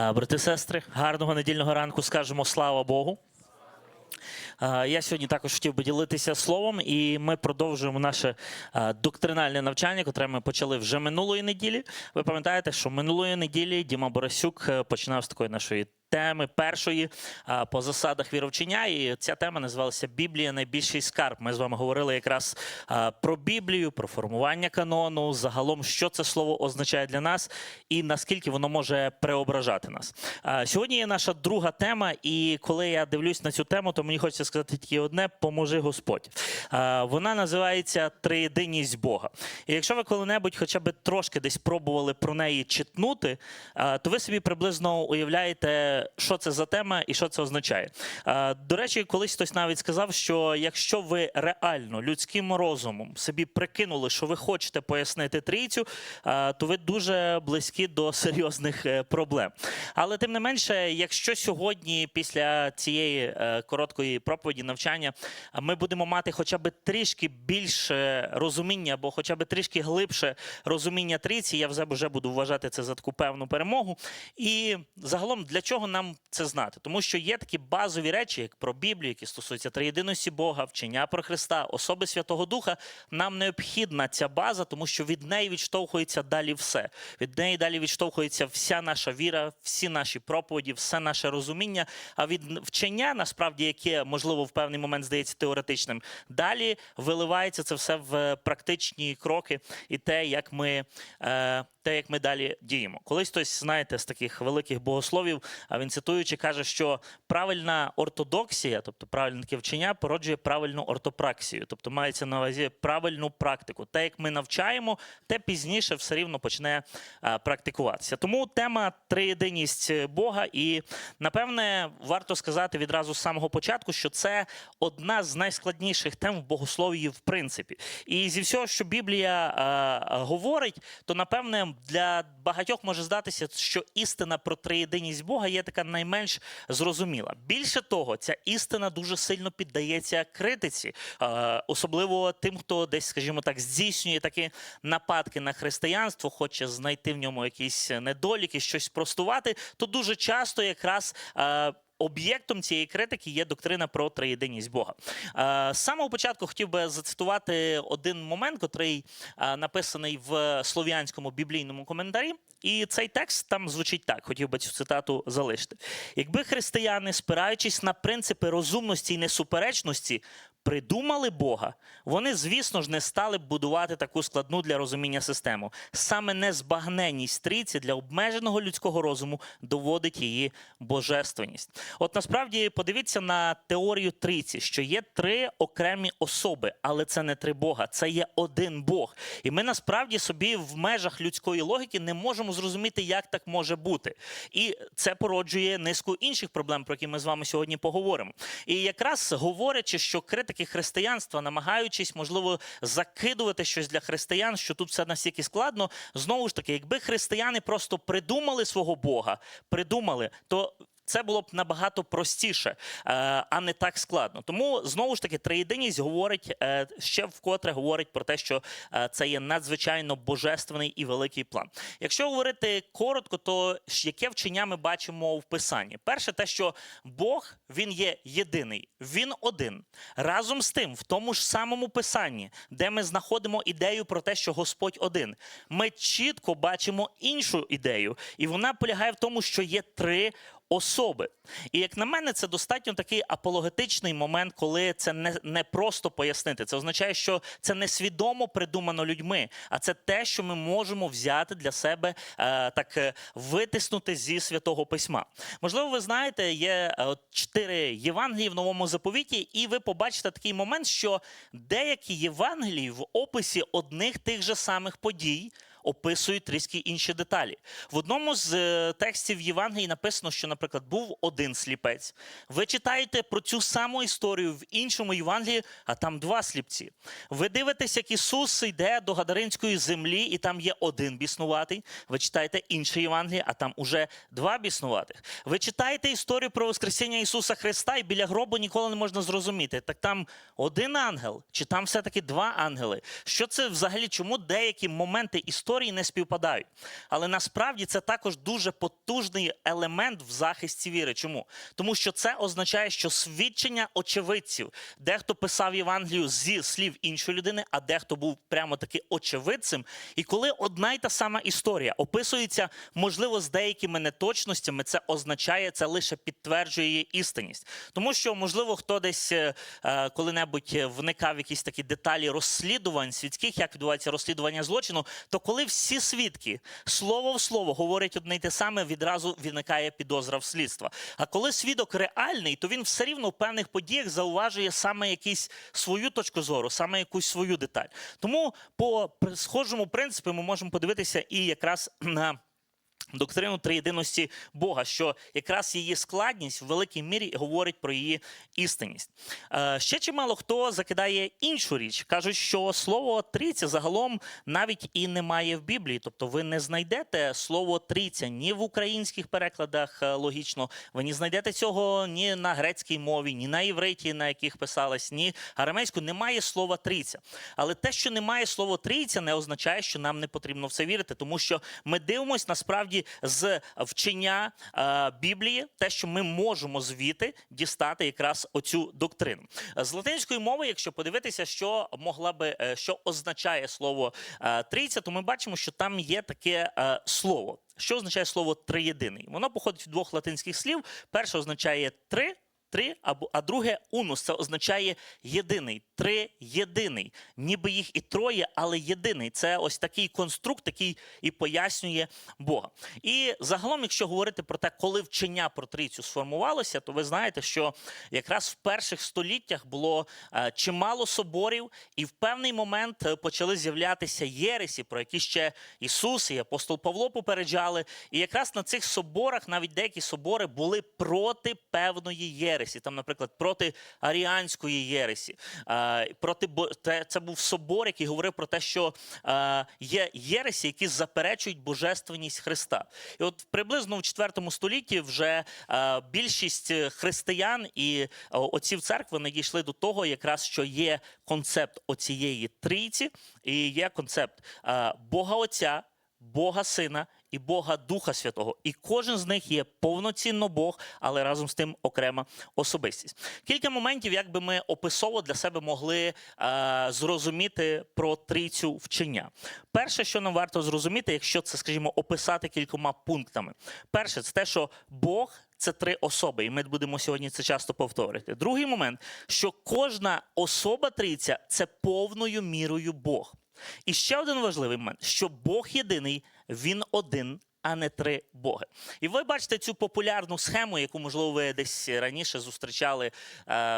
Брати сестри, гарного недільного ранку скажемо слава Богу. Я сьогодні також хотів би ділитися словом, і ми продовжуємо наше доктринальне навчання, яке ми почали вже минулої неділі. Ви пам'ятаєте, що минулої неділі Діма Борисюк е, починав з такої нашої теми першої по засадах віровчення. І ця тема називалася Біблія найбільший скарб. Ми з вами говорили якраз про Біблію, про формування канону, загалом, що це слово означає для нас, і наскільки воно може преображати нас. Сьогодні є наша друга тема, і коли я дивлюсь на цю тему, то мені хочеться сказати тільки одне: поможи Господь. Вона називається Триєдиність Бога. І якщо ви коли-небудь хоча б трошки десь пробували про неї читнути, то ви собі приблизно уявляєте, що це за тема і що це означає. До речі, колись хтось навіть сказав, що якщо ви реально людським розумом собі прикинули, що ви хочете пояснити трійцю, то ви дуже близькі до серйозних е, проблем. Але тим не менше, якщо сьогодні, після цієї е, короткої проповіді навчання, ми будемо мати хоча б трішки більше розуміння, або хоча б трішки глибше розуміння трійці, я вже вже буду вважати це за таку певну перемогу. І загалом для чого нам це знати? Тому що є такі базові речі, як про Біблію, які стосуються триєдиності Бога, вчення про Христа, особи Святого Духа. Нам необхідна ця база, тому що від неї відштовхується далі все. Від неї далі відштовхується вся наша віра, всі наші проповіді, все наше розуміння. А від вчення, насправді, яке можливо в певний момент здається теоретичним, далі виливається це все в практичні кроки і те, як ми. Е, те, як ми далі діємо. Колись хтось, знаєте, з таких великих богословів, він цитуючи, каже, що правильна ортодоксія, тобто правильне таке вчення, породжує правильну ортопраксію, тобто мається на увазі правильну практику. Те, як ми навчаємо, те пізніше все рівно почне практикуватися. Тому тема триєдиність Бога, і напевне варто сказати відразу з самого початку, що це одна з найскладніших тем в богослов'ї, в принципі. І зі всього, що Біблія а, говорить, то напевне для багатьох може здатися, що істина про триєдиність Бога є така найменш зрозуміла. Більше того, ця істина дуже сильно піддається критиці, е, особливо тим, хто десь, скажімо так, здійснює такі нападки на християнство, хоче знайти в ньому якісь недоліки, щось простувати, то дуже часто якраз. Об'єктом цієї критики є доктрина про триєдиність Бога. Е, З самого початку хотів би зацитувати один момент, котрий е, написаний в слов'янському біблійному коментарі. І цей текст там звучить так: хотів би цю цитату залишити. Якби християни, спираючись на принципи розумності і несуперечності, придумали Бога, вони, звісно ж, не стали б будувати таку складну для розуміння систему. Саме незбагненність трійці для обмеженого людського розуму доводить її божественність. От насправді подивіться на теорію трійці, що є три окремі особи, але це не три Бога, це є один Бог. І ми насправді собі в межах людської логіки не можемо зрозуміти, як так може бути. І це породжує низку інших проблем, про які ми з вами сьогодні поговоримо. І якраз говорячи, що критики християнства, намагаючись, можливо, закидувати щось для християн, що тут все настільки складно, знову ж таки, якби християни просто придумали свого Бога, придумали, то це було б набагато простіше, е, а не так складно. Тому знову ж таки триєдиність говорить е, ще вкотре говорить про те, що е, це є надзвичайно божественний і великий план. Якщо говорити коротко, то яке вчення ми бачимо в писанні? Перше, те, що Бог він є єдиний, він один. Разом з тим, в тому ж самому писанні, де ми знаходимо ідею про те, що Господь один, ми чітко бачимо іншу ідею, і вона полягає в тому, що є три особи. І як на мене, це достатньо такий апологетичний момент, коли це не, не просто пояснити. Це означає, що це не свідомо придумано людьми, а це те, що ми можемо взяти для себе е, так е, витиснути зі святого письма. Можливо, ви знаєте, є е, чотири Євангелії в новому заповіті, і ви побачите такий момент, що деякі Євангелії в описі одних тих же самих подій описують трішки інші деталі. В одному з е, текстів Євангелії написано, що, наприклад, був один сліпець. Ви читаєте про цю саму історію в іншому Євангелії, а там два сліпці. Ви дивитесь, як Ісус йде до Гадаринської землі, і там є один біснуватий. Ви читаєте інше Євангеліє, а там уже два біснуватих. Ви читаєте історію про Воскресіння Ісуса Христа, і біля гробу ніколи не можна зрозуміти. Так там один ангел, чи там все-таки два ангели? Що це взагалі? Чому деякі моменти історії? Історії не співпадають. Але насправді це також дуже потужний елемент в захисті віри. Чому? Тому що це означає, що свідчення очевидців, дехто писав Євангелію зі слів іншої людини, а дехто був прямо таки очевидцем. І коли одна й та сама історія описується, можливо, з деякими неточностями, це означає, це лише підтверджує її істинність. Тому що, можливо, хто десь е, е, коли-небудь вникав в якісь такі деталі розслідувань світських, як відбувається розслідування злочину, то коли всі свідки слово в слово говорять одне й те саме, відразу виникає підозра в слідства. А коли свідок реальний, то він все рівно в певних подіях зауважує саме якісь свою точку зору, саме якусь свою деталь. Тому по схожому принципу ми можемо подивитися і якраз на. Доктрину триєдиності Бога, що якраз її складність в великій мірі говорить про її істинність. Е, ще чимало хто закидає іншу річ. Кажуть, що слово трійця загалом навіть і немає в Біблії. Тобто ви не знайдете слово трійця ні в українських перекладах е, логічно, ви не знайдете цього ні на грецькій мові, ні на євриті, на яких писалось, ні арамейською. Немає слова трійця. Але те, що немає слова трійця, не означає, що нам не потрібно в це вірити, тому що ми дивимося насправді з вчення е, Біблії, те, що ми можемо звідти дістати якраз оцю доктрину. З латинської мови, якщо подивитися, що могла би е, що означає слово е, трійця, то ми бачимо, що там є таке слово. Що означає слово триєдиний? Воно походить від двох латинських слів. Перше означає три. Три, або а друге унус це означає єдиний, три єдиний. Ніби їх і троє, але єдиний. Це ось такий конструкт, який і пояснює Бога. І загалом, якщо говорити про те, коли вчення про трійцю сформувалося, то ви знаєте, що якраз в перших століттях було е, чимало соборів, і в певний момент е, почали з'являтися єресі, про які ще Ісус і апостол Павло попереджали. І якраз на цих соборах навіть деякі собори були проти певної єресі. Там, наприклад, проти аріанської єресі. Проти це був собор, який говорив про те, що є єресі, які заперечують божественність Христа. І от приблизно в 4 столітті вже більшість християн і отців церкви надійшли до того, якраз що є концепт оцієї трійці, і є концепт Бога Отця, Бога Сина і Бога Духа Святого. І кожен з них є повноцінно Бог, але разом з тим окрема особистість. Кілька моментів, як би ми описово для себе могли е, зрозуміти про трійцю вчення. Перше, що нам варто зрозуміти, якщо це, скажімо, описати кількома пунктами. Перше, це те, що Бог. Це три особи, і ми будемо сьогодні це часто повторити. Другий момент, що кожна особа трійця це повною мірою Бог. І ще один важливий момент, що Бог єдиний, він один, а не три боги. І ви бачите цю популярну схему, яку, можливо, ви десь раніше зустрічали е,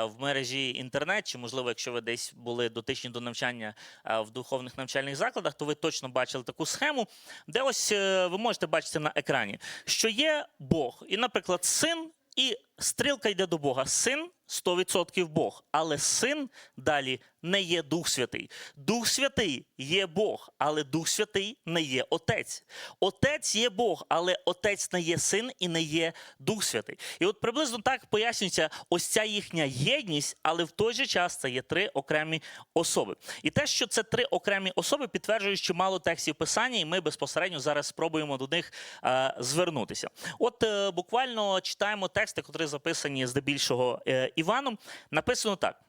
в мережі інтернет, чи, можливо, якщо ви десь були дотичні до навчання е, в духовних навчальних закладах, то ви точно бачили таку схему, де ось е, ви можете бачити на екрані, що є Бог, і, наприклад, син, і стрілка йде до Бога. Син 100% Бог, але син далі не є Дух Святий. Дух Святий є Бог, але Дух Святий не є Отець. Отець є Бог, але Отець не є син і не є Дух Святий. І от приблизно так пояснюється ось ця їхня єдність, але в той же час це є три окремі особи. І те, що це три окремі особи, підтверджує чимало текстів писання, і ми безпосередньо зараз спробуємо до них е, звернутися. От е, буквально читаємо тексти, які записані здебільшого е, Іваном. Написано так: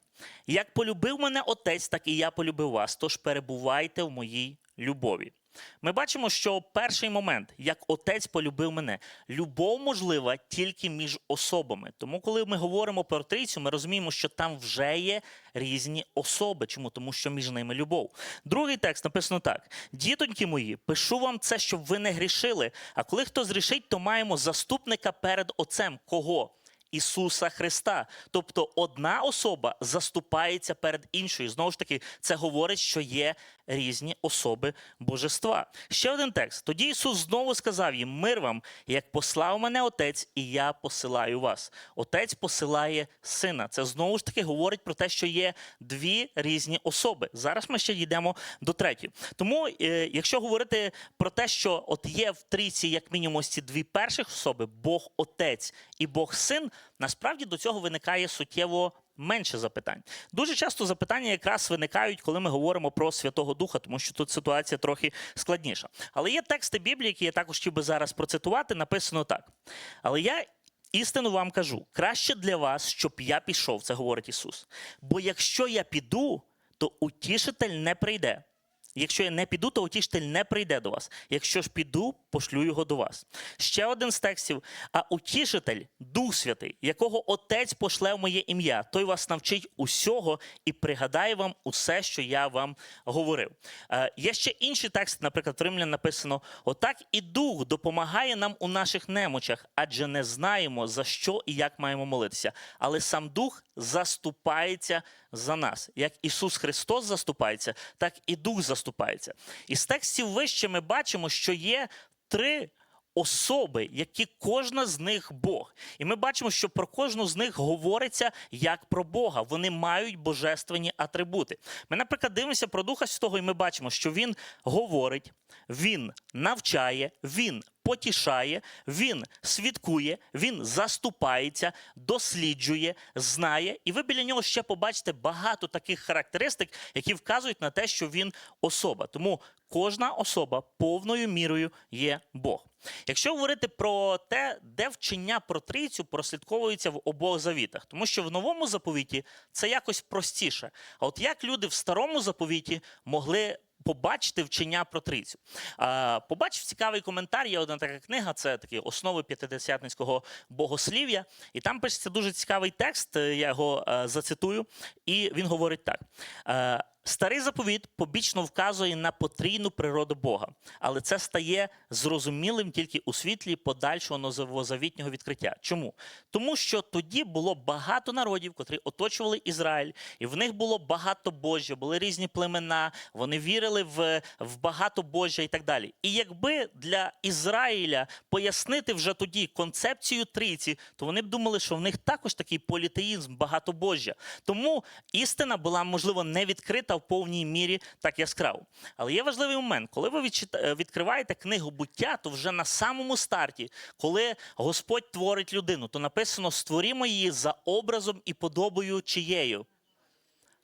як полюбив мене отець, так і я полюбив вас. Тож перебувайте в моїй любові. Ми бачимо, що перший момент, як отець полюбив мене, любов можлива тільки між особами. Тому, коли ми говоримо про трійцю, ми розуміємо, що там вже є різні особи. Чому? Тому що між ними любов. Другий текст написано так: дітоньки мої, пишу вам це, щоб ви не грішили. А коли хто зрішить, то маємо заступника перед Отцем. Кого? Ісуса Христа. Тобто одна особа заступається перед іншою. Знову ж таки, це говорить, що є різні особи божества. Ще один текст. Тоді Ісус знову сказав їм: Мир вам, як послав мене Отець, і я посилаю вас. Отець посилає сина. Це знову ж таки говорить про те, що є дві різні особи. Зараз ми ще дійдемо до третьої. Тому, е, якщо говорити про те, що от є в трійці, як мінімум, ці дві перших особи: Бог Отець і Бог Син, насправді до цього виникає суттєво менше запитань. Дуже часто запитання якраз виникають, коли ми говоримо про Святого Духа, тому що тут ситуація трохи складніша. Але є тексти Біблії, які я також хотів би зараз процитувати. Написано так. Але я істину вам кажу: краще для вас, щоб я пішов, це говорить Ісус. Бо якщо я піду, то утішитель не прийде. Якщо я не піду, то утішитель не прийде до вас. Якщо ж піду, пошлю його до вас. Ще один з текстів. А утішитель, Дух Святий, якого Отець пошле в моє ім'я, той вас навчить усього і пригадає вам усе, що я вам говорив. Е, є ще інші тексти, наприклад, в Римлян написано: Отак і Дух допомагає нам у наших немочах, адже не знаємо, за що і як маємо молитися. Але сам Дух заступається за нас. Як Ісус Христос заступається, так і Дух заступається. І з текстів вище ми бачимо, що є три особи, які кожна з них Бог. І ми бачимо, що про кожну з них говориться як про Бога. Вони мають божественні атрибути. Ми, наприклад, дивимося про Духа Святого, і ми бачимо, що Він говорить, Він навчає, Він потішає, він свідкує, він заступається, досліджує, знає. І ви біля нього ще побачите багато таких характеристик, які вказують на те, що він особа. Тому кожна особа повною мірою є Бог. Якщо говорити про те, де вчення про трійцю прослідковується в обох завітах, тому що в новому заповіті це якось простіше. А от як люди в старому заповіті могли побачити вчення про трицю. Побачив цікавий коментар. Є одна така книга, це такі основи п'ятидесятницького богослів'я. І там пишеться дуже цікавий текст. е, Я його е, зацитую, і він говорить так. Старий заповіт побічно вказує на потрійну природу Бога, але це стає зрозумілим тільки у світлі подальшого новозавітнього відкриття. Чому? Тому що тоді було багато народів, котрі оточували Ізраїль, і в них було багато Божжя, були різні племена, вони вірили в, в багато Божжя і так далі. І якби для Ізраїля пояснити вже тоді концепцію трійці, то вони б думали, що в них також такий політеїзм, багатобожжя. Тому істина була, можливо, не відкрита в повній мірі так яскраво. Але є важливий момент, коли ви е, відкриваєте книгу буття, то вже на самому старті, коли Господь творить людину, то написано: створімо її за образом і подобою чиєю?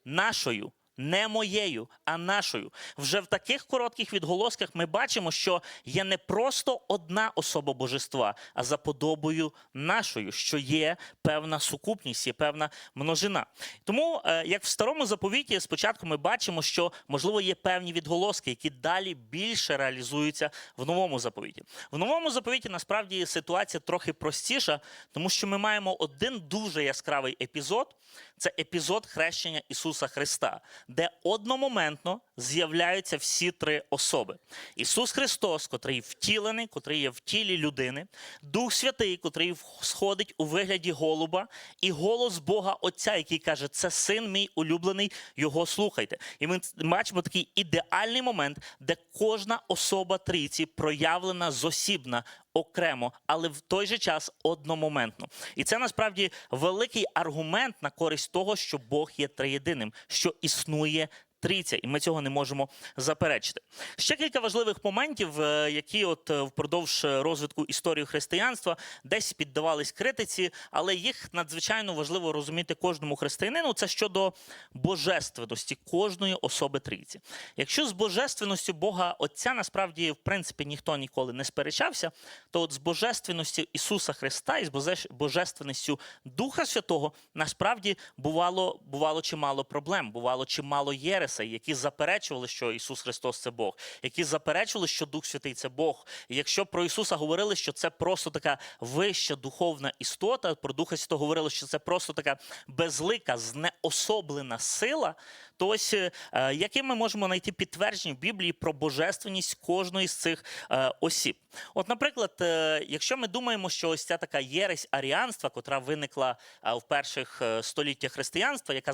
Нашою. Не моєю, а нашою. Вже в таких коротких відголосках ми бачимо, що є не просто одна особа божества, а за подобою нашою, що є певна сукупність, є певна множина. Тому, е, як в старому заповіті, спочатку ми бачимо, що можливо є певні відголоски, які далі більше реалізуються в новому заповіті. В новому заповіті насправді ситуація трохи простіша, тому що ми маємо один дуже яскравий епізод. Це епізод хрещення Ісуса Христа, де одномоментно з'являються всі три особи: Ісус Христос, котрий втілений, котрий є в тілі людини, Дух Святий, котрий сходить у вигляді голуба, і голос Бога Отця, який каже: Це син мій улюблений, його слухайте. І ми бачимо такий ідеальний момент, де кожна особа трійці проявлена зосібна. Окремо, але в той же час одномоментно. І це насправді великий аргумент на користь того, що Бог є триєдиним, що існує трійця, і ми цього не можемо заперечити. Ще кілька важливих моментів, е, які от е, впродовж е, розвитку історії християнства десь піддавались критиці, але їх надзвичайно важливо розуміти кожному християнину. Це щодо божественності кожної особи трійці. Якщо з божественністю Бога Отця насправді в принципі ніхто ніколи не сперечався, то от з божественністю Ісуса Христа і з боже- божественністю Духа Святого насправді бувало, бувало чимало проблем, бувало чимало єресей, які заперечували, що Ісус Христос це Бог, які заперечували, що Дух Святий це Бог. І якщо про Ісуса говорили, що це просто така вища духовна істота, про Духа Святого говорили, що це просто така безлика, знеособлена сила, то ось е, яким ми можемо знайти підтвердження в Біблії про божественність кожної з цих е, осіб? От, наприклад, е, якщо ми думаємо, що ось ця така єресь аріанства, котра виникла в перших століттях християнства, яка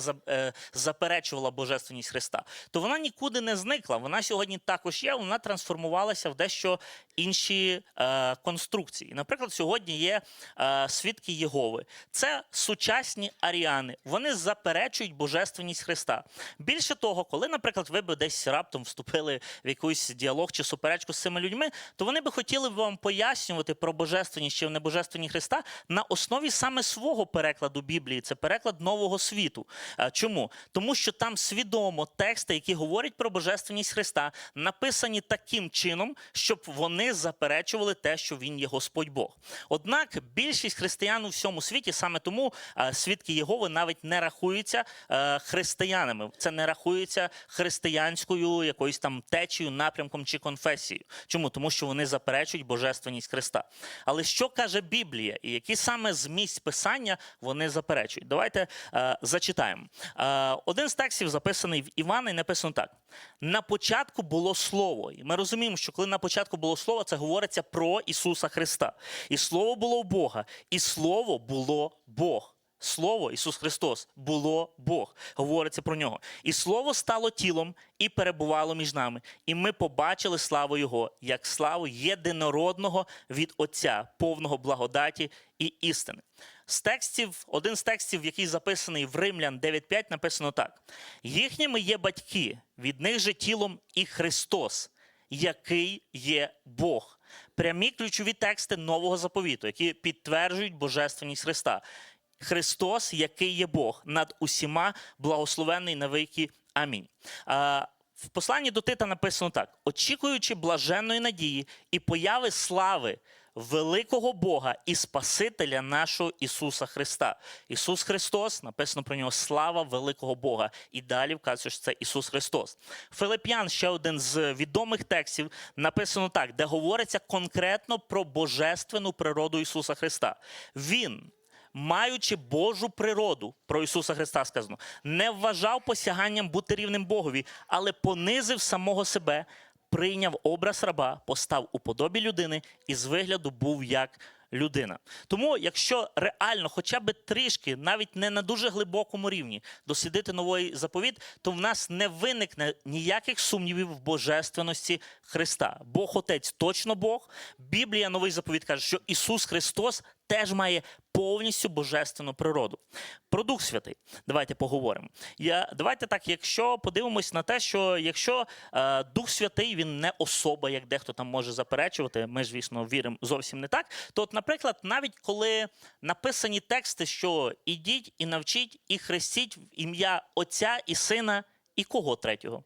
заперечувала божественність Христа, то вона нікуди не зникла. Вона сьогодні також є, вона трансформувалася в дещо інші е, конструкції. Наприклад, сьогодні є е, свідки Єгови. Це сучасні аріани. Вони заперечують божественність Христа. Більше того, коли, наприклад, ви би десь раптом вступили в якийсь діалог чи суперечку з цими людьми, то вони би хотіли вам пояснювати про божественність чи небожественність Христа на основі саме свого перекладу Біблії. Це переклад нового світу. А Чому? Тому що там свідомо тексти, які говорять про божественність Христа, написані таким чином, щоб вони заперечували те, що він є Господь Бог. Однак більшість християн у всьому світі саме тому а, свідки Єгови навіть не рахуються е, християнами. Це не рахується християнською якоюсь там течією, напрямком чи конфесією. Чому? Тому що вони заперечують божественність Христа. Але що каже Біблія, і які саме з місць писання вони заперечують? Давайте е, зачитаємо. Е, один з текстів записаний в Івана, і написано так: на початку було слово. І ми розуміємо, що коли на початку було слово, це говориться про Ісуса Христа. І слово було у Бога, і слово було Бог. Слово Ісус Христос було Бог. Говориться про нього. І слово стало тілом і перебувало між нами. І ми побачили славу Його, як славу єдинородного від Отця, повного благодаті і істини. З текстів, один з текстів, який записаний в Римлян 9.5, написано так: їхніми є батьки, від них же тілом і Христос, який є Бог. Прямі ключові тексти нового заповіту, які підтверджують божественність Христа. Христос, який є Бог, над усіма благословений на віки. Амінь. В посланні до Тита написано так: очікуючи блаженної надії і появи слави великого Бога і Спасителя нашого Ісуса Христа. Ісус Христос, написано про нього слава великого Бога. І далі вказує, що це Ісус Христос. Филип'ян, ще один з відомих текстів, написано так, де говориться конкретно про божественну природу Ісуса Христа. Він маючи Божу природу, про Ісуса Христа сказано, не вважав посяганням бути рівним Богові, але понизив самого себе, прийняв образ раба, постав у подобі людини і з вигляду був як людина. Тому, якщо реально, хоча б трішки, навіть не на дуже глибокому рівні, дослідити новий заповіт, то в нас не виникне ніяких сумнівів в божественності Христа. Бог Отець точно Бог. Біблія, новий заповіт каже, що Ісус Христос теж має повністю божественну природу. Про Дух Святий. Давайте поговоримо. Я, давайте так, якщо подивимось на те, що якщо е, Дух Святий він не особа, як дехто там може заперечувати, ми ж, звісно, віримо зовсім не так. То, от, наприклад, навіть коли написані тексти, що ідіть і навчіть, і хрестіть в ім'я Отця і Сина, і кого третього?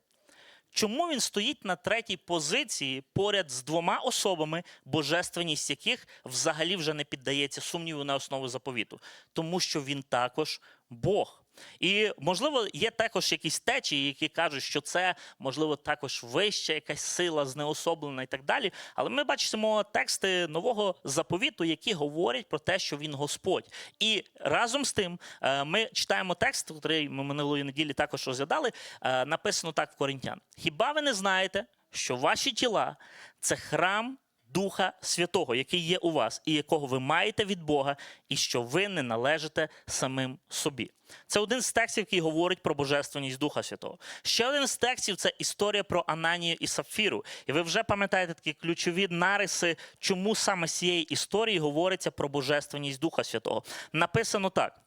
Чому він стоїть на третій позиції поряд з двома особами, божественність яких взагалі вже не піддається сумніву на основу заповіту? Тому що він також Бог. І можливо, є також якісь течії, які кажуть, що це можливо також вища якась сила знеособлена і так далі. Але ми бачимо тексти нового заповіту, які говорять про те, що він Господь. І разом з тим е, ми читаємо текст, який ми минулої неділі також розглядали. е, Написано так в Коринтян: Хіба ви не знаєте, що ваші тіла це храм? Духа Святого, який є у вас, і якого ви маєте від Бога, і що ви не належите самим собі. Це один з текстів, який говорить про божественність Духа Святого. Ще один з текстів це історія про Ананію і Сапфіру. І ви вже пам'ятаєте такі ключові нариси, чому саме з цієї історії говориться про божественність Духа Святого. Написано так.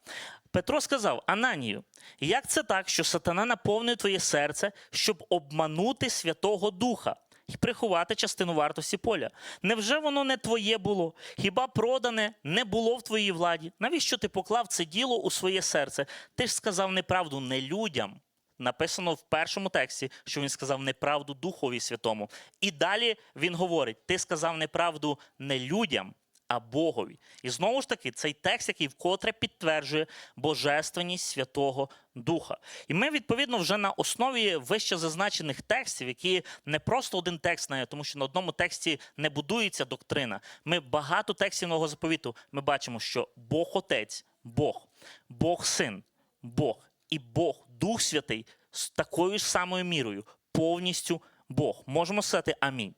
Петро сказав Ананію, як це так, що сатана наповнює твоє серце, щоб обманути Святого Духа? І приховати частину вартості поля. Невже воно не твоє було? Хіба продане не було в твоїй владі? Навіщо ти поклав це діло у своє серце? Ти ж сказав неправду не людям. Написано в першому тексті, що він сказав неправду Духові Святому. І далі він говорить: ти сказав неправду не людям, а Богові. І знову ж таки, цей текст, який вкотре підтверджує божественність Святого Духа. І ми, відповідно, вже на основі вище зазначених текстів, які не просто один текст тому що на одному тексті не будується доктрина. Ми багато текстів нового заповіту. Ми бачимо, що Бог Отець, Бог, Бог Син, Бог і Бог Дух Святий з такою ж самою мірою, повністю Бог. Можемо сказати амінь.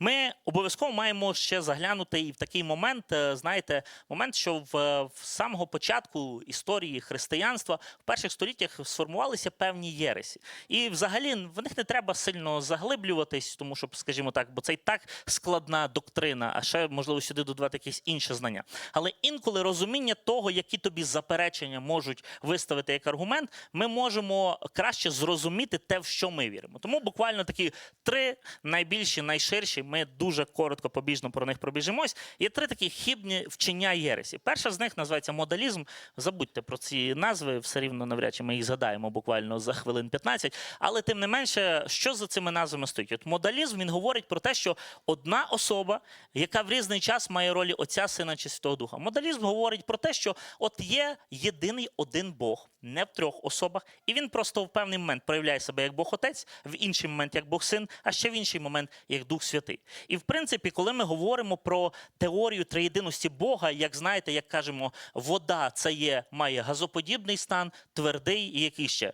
Ми обов'язково маємо ще заглянути і в такий момент, е, знаєте, момент, що в, е, в самого початку історії християнства в перших століттях сформувалися певні єресі. І взагалі в них не треба сильно заглиблюватись, тому що, скажімо так, бо це і так складна доктрина, а ще можливо сюди додавати якісь інші знання. Але інколи розуміння того, які тобі заперечення можуть виставити як аргумент, ми можемо краще зрозуміти те, в що ми віримо. Тому буквально такі три найбільші, найширші. Ми дуже коротко побіжно про них пробіжимось. Є три такі хібні вчення єресі. Перша з них називається модалізм. Забудьте про ці назви, все рівно навряд чи ми їх згадаємо буквально за хвилин 15. Але тим не менше, що за цими назвами стоїть? От модалізм він говорить про те, що одна особа, яка в різний час має ролі Отця, Сина чи Святого Духа. Модалізм говорить про те, що от є єдиний один Бог, не в трьох особах, і він просто в певний момент проявляє себе як Бог Отець, в інший момент як Бог Син, а ще в інший момент як Дух Святий. І в принципі, коли ми говоримо про теорію триєдиності Бога, як знаєте, як кажемо, вода це є, має газоподібний стан, твердий і який ще?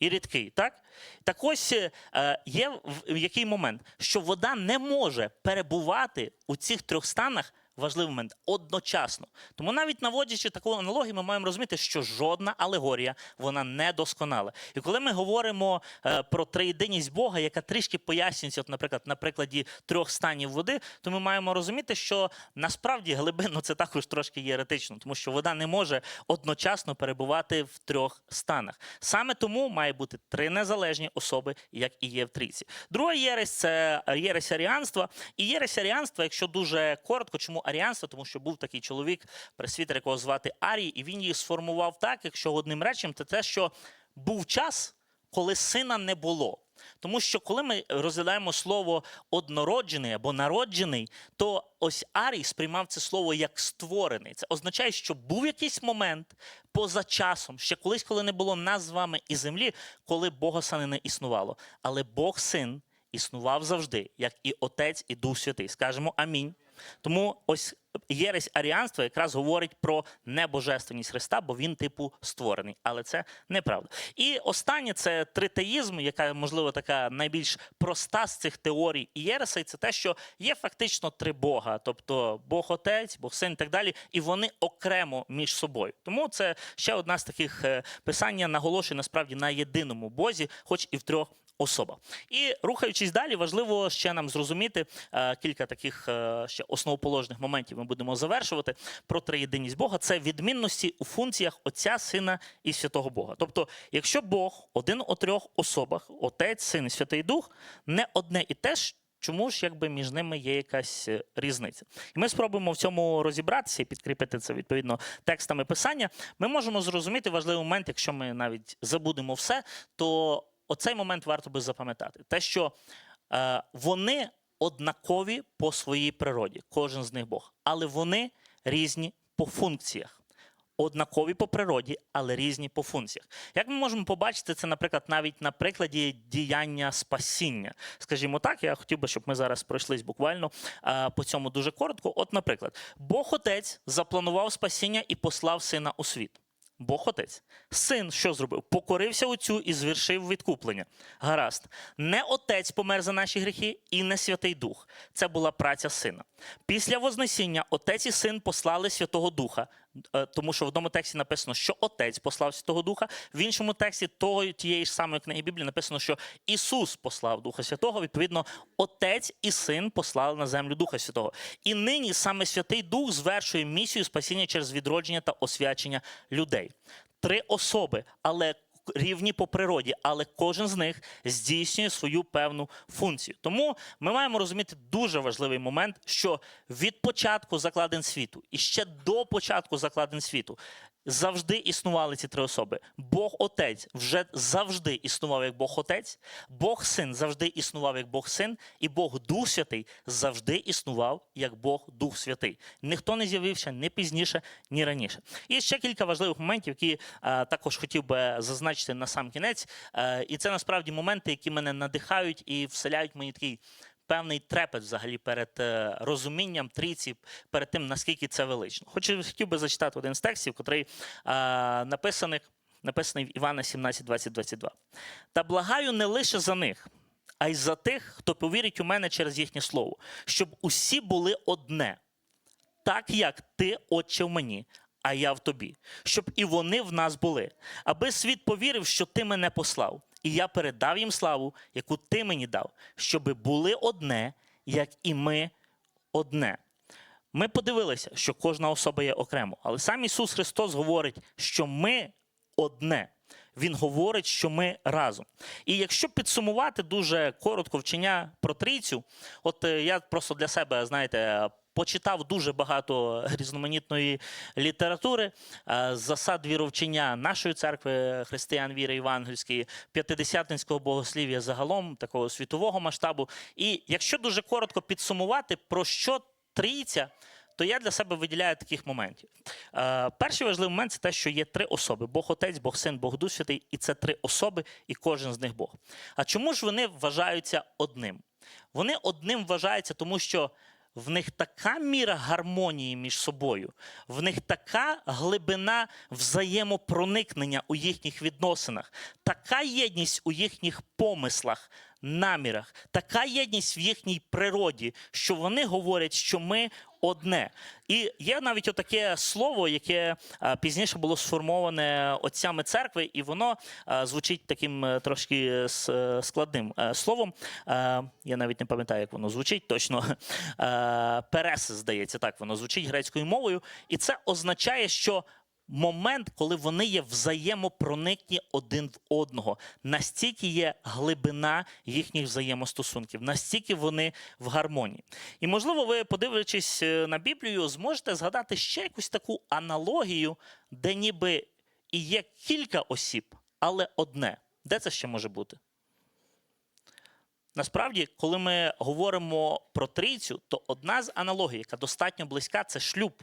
І рідкий, так? Так ось е, є в- який момент, що вода не може перебувати у цих трьох станах. Важливий момент одночасно. Тому навіть наводячи таку аналогію, ми маємо розуміти, що жодна алегорія вона не досконала. І коли ми говоримо е, про триєдиність Бога, яка трішки пояснюється, от, наприклад, на прикладі трьох станів води, то ми маємо розуміти, що насправді глибинно це також трошки є еретично, тому що вода не може одночасно перебувати в трьох станах. Саме тому має бути три незалежні особи, як і є в трійці. Друга єресь це е, єресь аріанства. І єресь аріанства, якщо дуже коротко, чому аріанство? Тому що був такий чоловік, пресвітер, якого звати Арій, і він її сформував так, якщо одним речем, то те, що був час, коли сина не було. Тому що коли ми розглядаємо слово однороджений або народжений, то ось Арій сприймав це слово як створений. Це означає, що був якийсь момент поза часом, ще колись, коли не було нас з вами і землі, коли Бога сина не існувало. Але Бог син існував завжди, як і Отець, і Дух Святий. Скажемо амінь. Тому ось єресь аріанства якраз говорить про небожественність Христа, бо він, типу, створений. Але це неправда. І останнє це тритеїзм, яка, можливо, така найбільш проста з цих теорій і єресей, це те, що є фактично три Бога, тобто Бог Отець, Бог Син і так далі, і вони окремо між собою. Тому це ще одна з таких е, писання наголошує насправді на єдиному Бозі, хоч і в трьох особа. І рухаючись далі, важливо ще нам зрозуміти е, кілька таких е, ще основоположних моментів. Ми будемо завершувати про триєдиність Бога. Це відмінності у функціях Отця, Сина і Святого Бога. Тобто, якщо Бог один у трьох особах, Отець, Син і Святий Дух, не одне і те ж. Чому ж якби між ними є якась е, різниця? І ми спробуємо в цьому розібратися і підкріпити це відповідно текстами писання. Ми можемо зрозуміти важливий момент, якщо ми навіть забудемо все, то оцей момент варто би запам'ятати. Те, що е, вони однакові по своїй природі, кожен з них Бог, але вони різні по функціях. Однакові по природі, але різні по функціях. Як ми можемо побачити це, наприклад, навіть на прикладі діяння спасіння? Скажімо так, я хотів би, щоб ми зараз пройшлись буквально е, по цьому дуже коротко. От, наприклад, Бог Отець запланував спасіння і послав сина у світ. Бог Отець. Син що зробив? Покорився отцю і звершив відкуплення. Гаразд. Не отець помер за наші гріхи, і не Святий Дух. Це була праця сина. Після Вознесіння отець і син послали Святого Духа, тому що в одному тексті написано, що отець послав Святого Духа, в іншому тексті того, тієї ж самої книги Біблії написано, що Ісус послав Духа Святого. Відповідно, отець і син послали на землю Духа Святого. І нині саме Святий Дух звершує місію спасіння через відродження та освячення людей. Три особи, але рівні по природі, але кожен з них здійснює свою певну функцію. Тому ми маємо розуміти дуже важливий момент, що від початку закладень світу і ще до початку закладень світу. Завжди існували ці три особи. Бог Отець вже завжди існував як Бог Отець, Бог Син завжди існував як Бог Син, і Бог Дух Святий завжди існував як Бог Дух Святий. Ніхто не з'явився ні пізніше, ні раніше. І ще кілька важливих моментів, які е, також хотів би зазначити на сам кінець. Е, і це насправді моменти, які мене надихають і вселяють мені такий певний трепет взагалі перед е, розумінням трійці, перед тим, наскільки це велично. Хочу хотів би зачитати один з текстів, котрий е, написаний, написаний в Івана 17, 20, 22. Та благаю не лише за них, а й за тих, хто повірить у мене через їхнє слово, щоб усі були одне, так як ти, Отче, в мені, а я в тобі, щоб і вони в нас були, аби світ повірив, що ти мене послав, і я передав їм славу, яку ти мені дав, щоби були одне, як і ми одне. Ми подивилися, що кожна особа є окремо, але сам Ісус Христос говорить, що ми одне. Він говорить, що ми разом. І якщо підсумувати дуже коротко вчення про трійцю, от е, я просто для себе, знаєте, почитав дуже багато різноманітної літератури, е, засад віровчення нашої церкви християн віри євангельської, п'ятидесятницького богослів'я загалом, такого світового масштабу. І якщо дуже коротко підсумувати, про що трійця, то я для себе виділяю таких моментів. Е, перший важливий момент це те, що є три особи: Бог Отець, Бог Син, Бог Дух Святий, і це три особи, і кожен з них Бог. А чому ж вони вважаються одним? Вони одним вважаються, тому що в них така міра гармонії між собою, в них така глибина взаємопроникнення у їхніх відносинах, така єдність у їхніх помислах, намірах, така єдність в їхній природі, що вони говорять, що ми одне. І є навіть отаке слово, яке пізніше було сформоване отцями церкви, і воно звучить таким е, трошки е, складним е, словом. Е, Я навіть не пам'ятаю, як воно звучить точно. Е, Перес, здається, так воно звучить грецькою мовою. І це означає, що момент, коли вони є взаємопроникні один в одного. Настільки є глибина їхніх взаємостосунків, настільки вони в гармонії. І можливо, ви, подивлячись е, на Біблію, зможете згадати ще якусь таку аналогію, де ніби і є кілька осіб, але одне. Де це ще може бути? Насправді, коли ми говоримо про трійцю, то одна з аналогій, яка достатньо близька, це шлюб,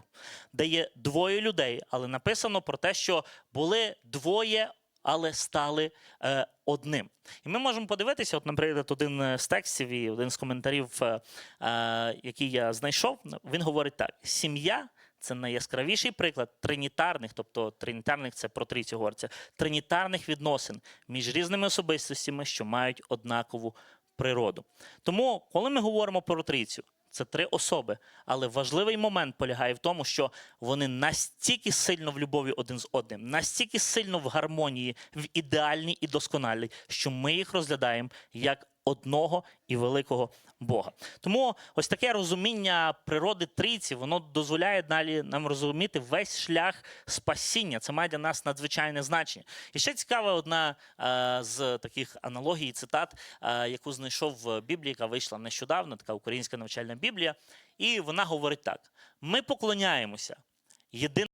де є двоє людей, але написано про те, що були двоє, але стали е, одним. І ми можемо подивитися, от, наприклад, один з текстів і один з коментарів, е, е, який я знайшов, він говорить так: сім'я. Це найяскравіший приклад тринітарних, тобто тринітарних це про трійцю говориться, тринітарних відносин між різними особистостями, що мають однакову природу. Тому, коли ми говоримо про трійцю, це три особи, але важливий момент полягає в тому, що вони настільки сильно в любові один з одним, настільки сильно в гармонії, в ідеальній і досконалій, що ми їх розглядаємо як одного і великого Бога. Тому ось таке розуміння природи трійці, воно дозволяє далі нам розуміти весь шлях спасіння. Це має для нас надзвичайне значення. І ще цікава одна е, з таких аналогій, цитат, е, яку знайшов в Біблії, яка вийшла нещодавно, така українська навчальна Біблія. І вона говорить так: ми поклоняємося єдиному.